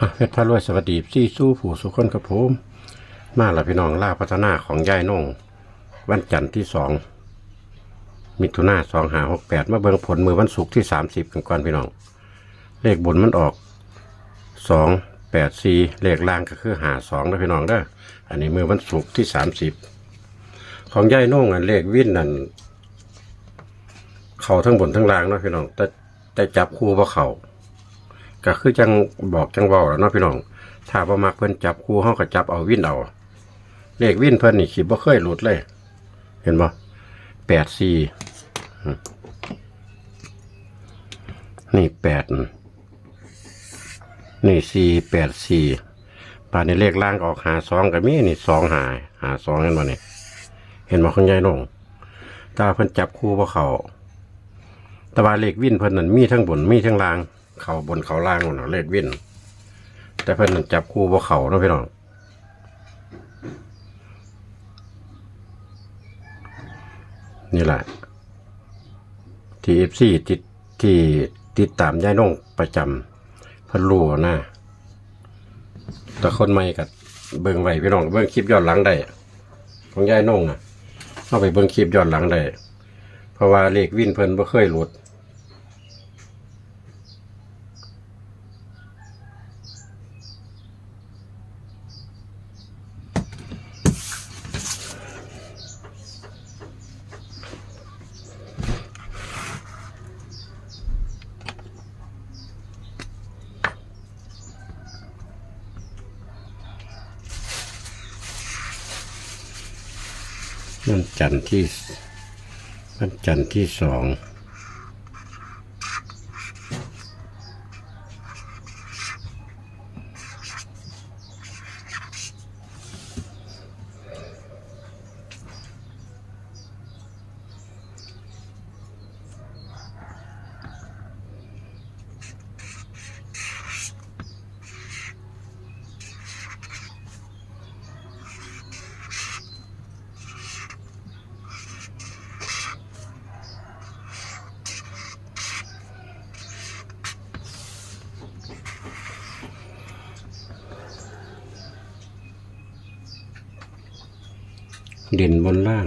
อะเพชรพระรวยสวัสดีซี่สู้ผู้สุขคนกับผมมาละพี่น้องล่าพัฒนาของยายนงวันจันทร์ที่สองมิถุนาสองหาหกแปดมาเบิ่งผลมือวันศุกร์ที่สามสิบกันก่อนพี่น้อง เลขบนมันออกสองแปดสี่เลขล่างก็คือหาสองนะพี่น้องเด้ออันนี้มือวันศุกร์ที่สามสิบของยายนงอันเลขวิ่นนั่นเข่าทั้งบนทั้งล่างนะพี่น้องแต่แต่จับคู่ว่าเข่า ก็คือจังบอกจังเว้าแล้วเนาะพี่น้องถ้าบ่มักเพิ่นจับคู่เฮาก็จับเอาวินเอาเลขวินเพิ่นนี่คิดบ่เคยหลุดเลย เห็นบ่แปดสี่นี่แปดนี่สี่แปดสี่ป่านในเลขล่างออกหาสองก็มีนี่สองหาหาสองเห็นบ่นี่เห็นบ่คุณยายนงถ้าเพิ่นจับคู่บ่เข้าแต่ว่าเลขวินเพิ่นนั่นมีทั้งบนมีทั้งล่าง เขาบนเขาล่างหมดเนาะเลขวินแต่เพิ่นจับคู่บ่เขาเนาะพี่น้องนี่แหละทีเอฟซีติดที่ติดตามยายน้องประจำพิ่นรู้นะแต่คนใหม่กับเบิ่งไว้พี่น้องเบิ่งคลิปย้อนหลังได้ของยายน้องอะเอาไปเบิ่งคลิปย้อนหลังได้เพราะว่าเลขวินเพิ่นบ่เคยหลุด วันจันทร์ที่วันจันทร์ที่สอง เด่นบนล่าง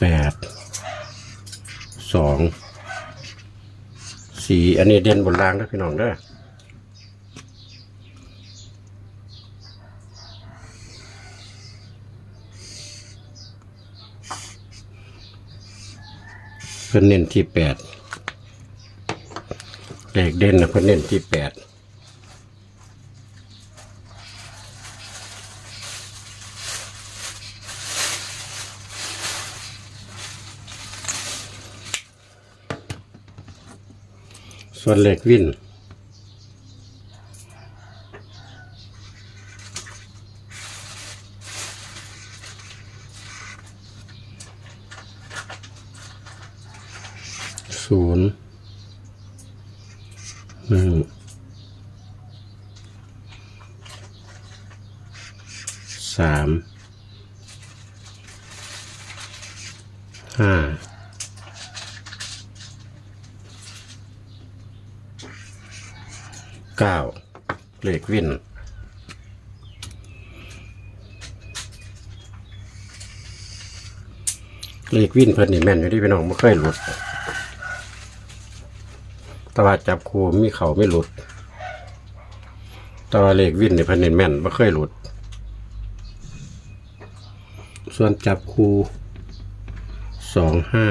แปด สอง สี่ อันนี้เด่นบนรางนะพี่น้องเด้อเพิ่นเน้นที่แปดเลขเด่นนะเพิ่นเน้นที่แปด ส่วนเลขวินศูนย์หนึ่งสามห้า เก้าเลขวินเลขวินเพิ่นนี่แม่นอยู่ที่พี่น้องไม่เคยหลุดตว่าจับคูมีเขาไม่หลุดต่ว่าเลขวินนี่เพิ่นนี่แม่นไม่เคยหลุด ส่วนจับคูสองห้า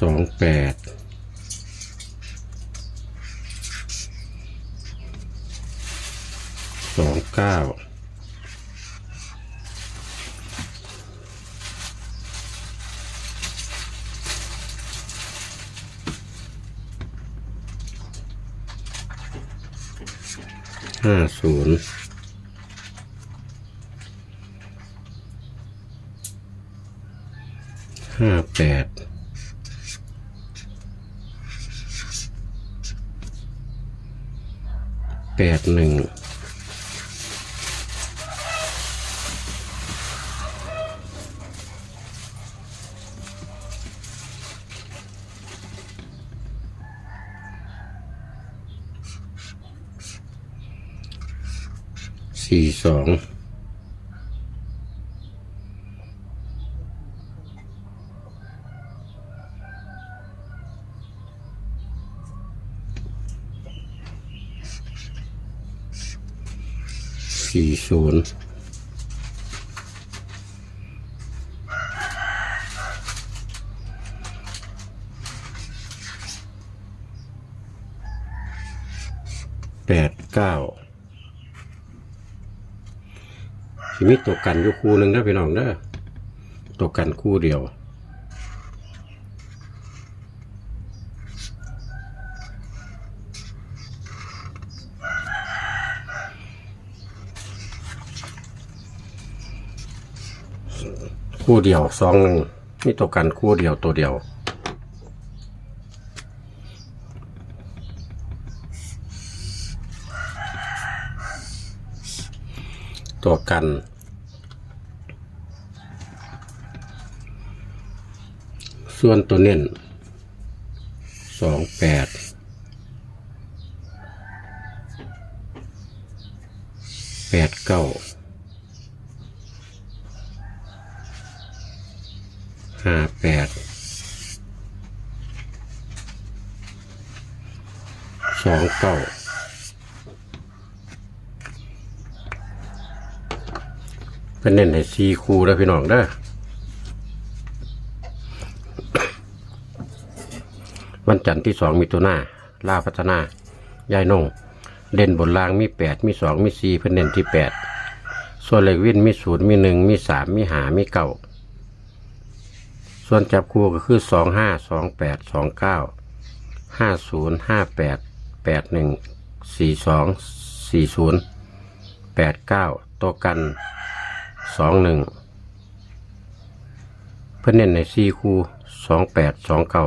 สองแปดสองเก้าห้าศูนย์ห้าแปด แปดหนึ่งสี่สอง สี่ศูนย์แปดเก้าชีวิตตกกันอยู่คู่หนึ่งนะพี่น้องเด้อตกกันคู่เดียว คู่เดียวสองหนึ่งนี่ตกกันคู่เดียวตัวเดียว ตัวกันส่วนตัวเน้นสองแปดแปดเก้า ห้าแปดสองเก้าเป็นเน้นให้ซีคูแล้วพี่น้องเด้อวันจันทร์ที่สองมีตัวหน้าล่าพัฒนายายนงเด่นบนล่างมีแปดมีสองมีสี่เพิ่นเน้นที่แปดส่วนเลขวินมีศูนย์มีหนึ่งมีสามมีหามีเก้า ส่วนจับคู่ก็คือสองห้าสองแปดสองเก้าห้าศูนย์ห้าแปดแปดหนึ่งสี่สองสี่ศูนย์แปดเก้าตัวกันสองหนึ่งเพื่อนเน้นในสี่คู่สองแปดสองเก้า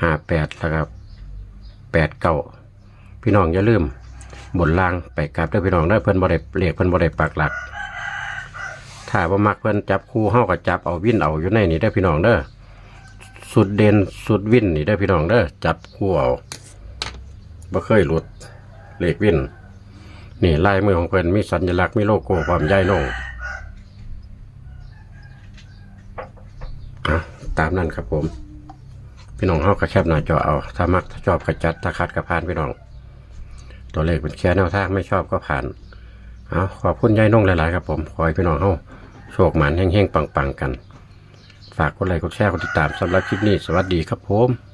ห้าแปดแล้วครับแปดเก้าพี่น้องอย่าลืมบนล่างไปกลับได้อพี่น้องได้เพิ่นบ่ได้เรียกเพิ่นบ่ได้ปักหลัก ถ้าบ่มักเพิ่นจับคู่เฮาก็จับเอาวิ่นเอาอยู่ในนี่ได้อพี่น้องเด้อสุดเด่นสุดวิ่นนี่ได้อพี่น้องเด้อจับคู่เอาบ่เคยหลุดเลขวิ่นนี่ลายมือของเพิ่นมีสัญลักษณ์มีโลโก้ความใหญ่น่งอะตามนั้นครับผม พี่น้องเฮาก็แคบหน้าจอเอาถ้ามักถ้าชอบก็จัดถ้าคัดก็ผ่านพี่น้อง ตัวเลขเป็นแค่แนวทางไม่ชอบก็ผ่าน เอาขอบคุณยายนงหลาย ๆ ครับผม ขอให้พี่น้องเฮา โชคหมานแห้งๆ ปังๆ กัน ฝากกดไลค์กดแชร์กดติดตามสำหรับคลิปนี้ สวัสดีครับผม